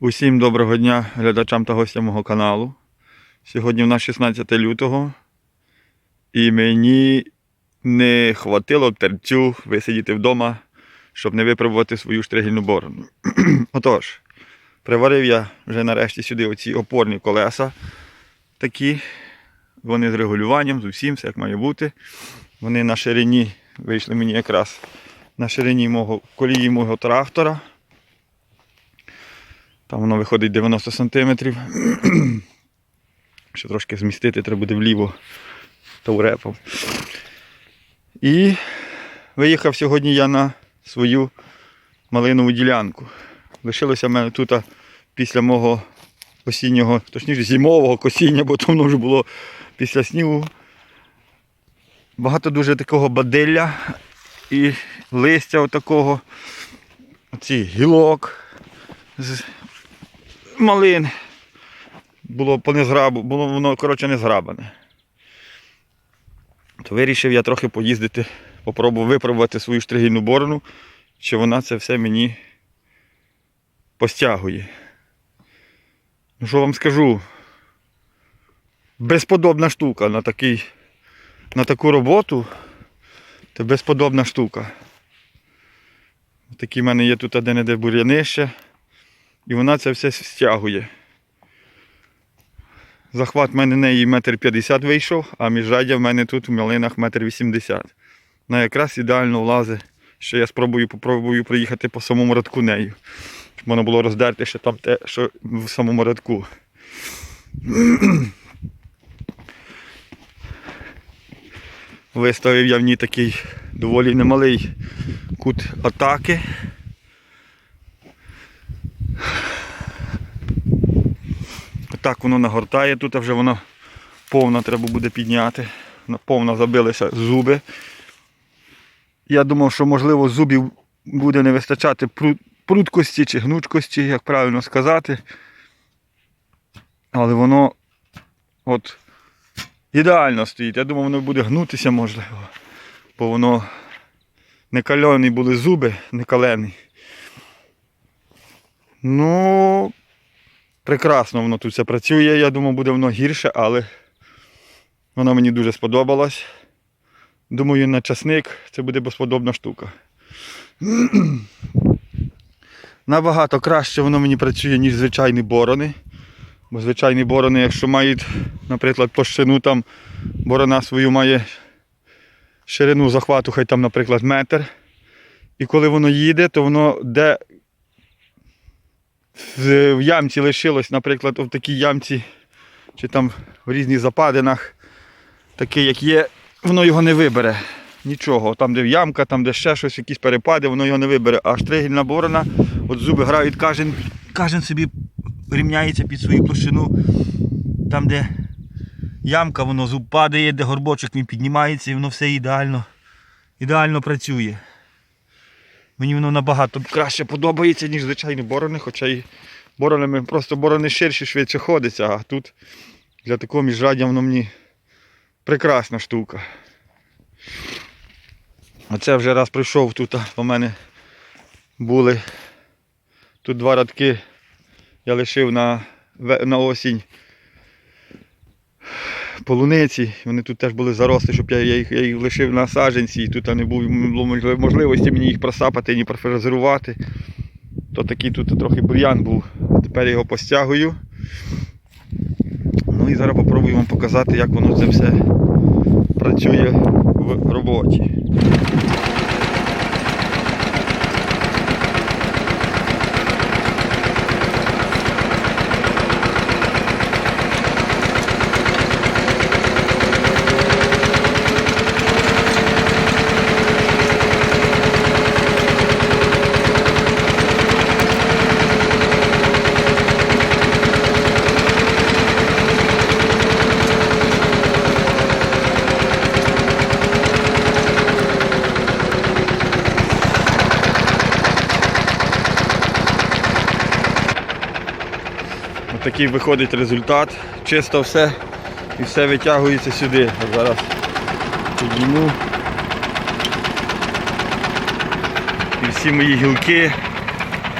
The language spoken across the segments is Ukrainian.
Усім доброго дня глядачам та гостям мого каналу. Сьогодні в нас 16 лютого. І мені не хватило терцю висидіти вдома, щоб не випробувати свою штригельну борону. Отож, приварив я вже нарешті сюди оці опорні колеса. Такі. Вони з регулюванням, з усім, все як має бути. Вони на ширині вийшли мені якраз на ширині мого колії мого трактора. Там воно виходить 90 см. Ще трошки змістити треба буде вліво таурепом. І виїхав сьогодні я на свою малинову ділянку. Лишилося в мене тут після мого осіннього, точніше зимового косіння, бо то воно вже було після снігу. Багато дуже такого бадилля і листя отакого, оці гілок малин. Було по незграбу, було воно, коротше, не зграбане. То вирішив я трохи поїздити, попробував випробувати свою штригільну борону, чи вона це все мені постягує. Ну що вам скажу? Безподобна штука на, такий, на таку роботу. Це безподобна штука. Такі в мене є тут один-де бур'янище. І вона це все стягує. Захват в мене неї метр п'ятдесят вийшов, а міжраддя в мене тут в малинах метр вісімдесят. Вона якраз ідеально влазить. Що я спробую попробую проїхати по самому радку нею. Щоб можна було роздерти ще там те, що в самому радку. Виставив я в ній такий доволі немалий кут атаки. Так воно нагортає, тут вже воно повно треба буде підняти. Повно забилися зуби. Я думав, що можливо зубів буде не вистачати пру- пруткості чи гнучкості, як правильно сказати. Але воно от ідеально стоїть. Я думав, воно буде гнутися можливо. Бо воно не кальоні були зуби, не калені. Ну, прекрасно воно тут все працює. Я думав, буде воно гірше, але воно мені дуже сподобалось. Думаю, на часник це буде безподобна штука. Набагато краще воно мені працює, ніж звичайні борони. Бо звичайні борони, якщо мають, наприклад, площину там борона свою має ширину захвату, хай там, наприклад, метр. І коли воно їде, то воно де в ямці лишилось, наприклад, в такій ямці, чи там в різних западинах, такий, як є, воно його не вибере. Нічого. Там, де ямка, там, де ще щось, якісь перепади, воно його не вибере. А штригельна борона, от зуби грають, кожен, кожен собі рівняється під свою площину. Там, де ямка, воно зуб падає, де горбочок він піднімається і воно все ідеально, ідеально працює. Мені воно набагато краще подобається, ніж звичайні борони, хоча і боронами просто борони ширші, швидше ходиться, а тут для такого міжраддя воно мені прекрасна штука. Оце вже раз прийшов тут, а, у мене були тут два радки я лишив на, на осінь полуниці. Вони тут теж були заросли, щоб я, їх, я їх лишив на саджанці, і тут не було можливості мені їх просапати, ні профрезерувати. То такий тут трохи бур'ян був. Тепер його постягую. Ну і зараз попробую вам показати, як воно це все працює в роботі. Отакий виходить результат. Чисто все і все витягується сюди. Зараз підніму. І всі мої гілки,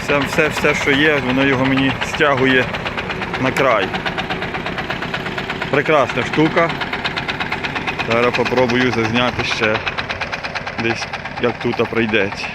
Все, все, все, що є, воно його мені стягує на край. Прекрасна штука. Зараз попробую зазняти ще десь як тут пройдеться.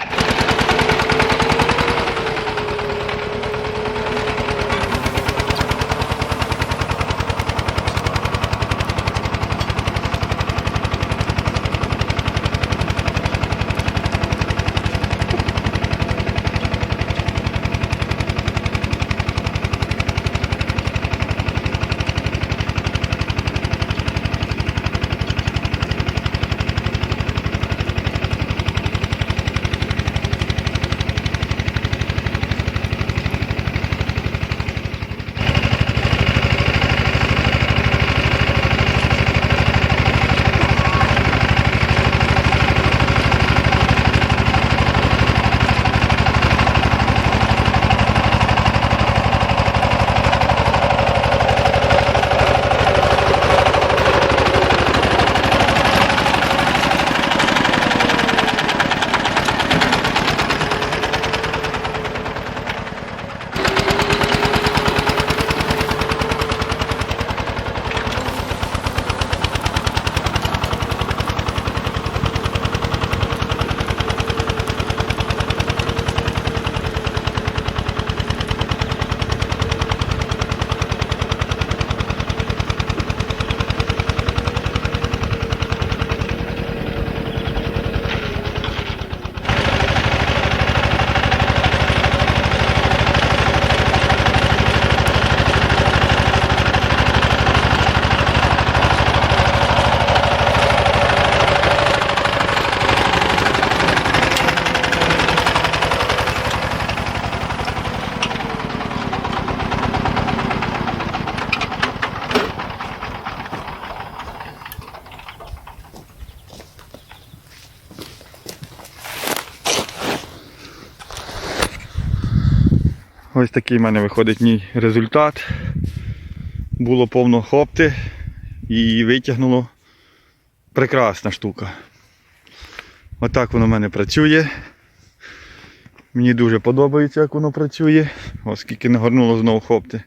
Ось такий в мене виходить мій результат. Було повно хопти і витягнуло прекрасна штука. Отак воно в мене працює. Мені дуже подобається, як воно працює, оскільки нагорнуло знову хопти.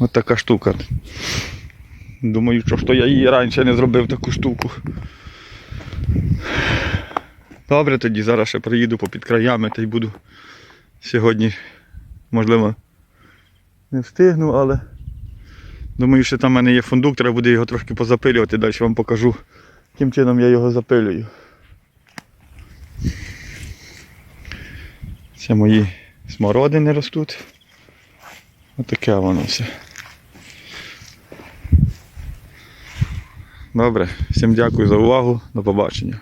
Ось така штука. Думаю, що, що я її раніше не зробив таку штуку. Добре, тоді зараз ще приїду попід краями та й буду сьогодні, можливо, не встигну, але думаю, що там в мене є фундук, треба буде його трошки позапилювати, далі вам покажу, яким чином я його запилюю. Це мої смородини ростуть. Отаке воно все. Добре, всім дякую за увагу, до побачення.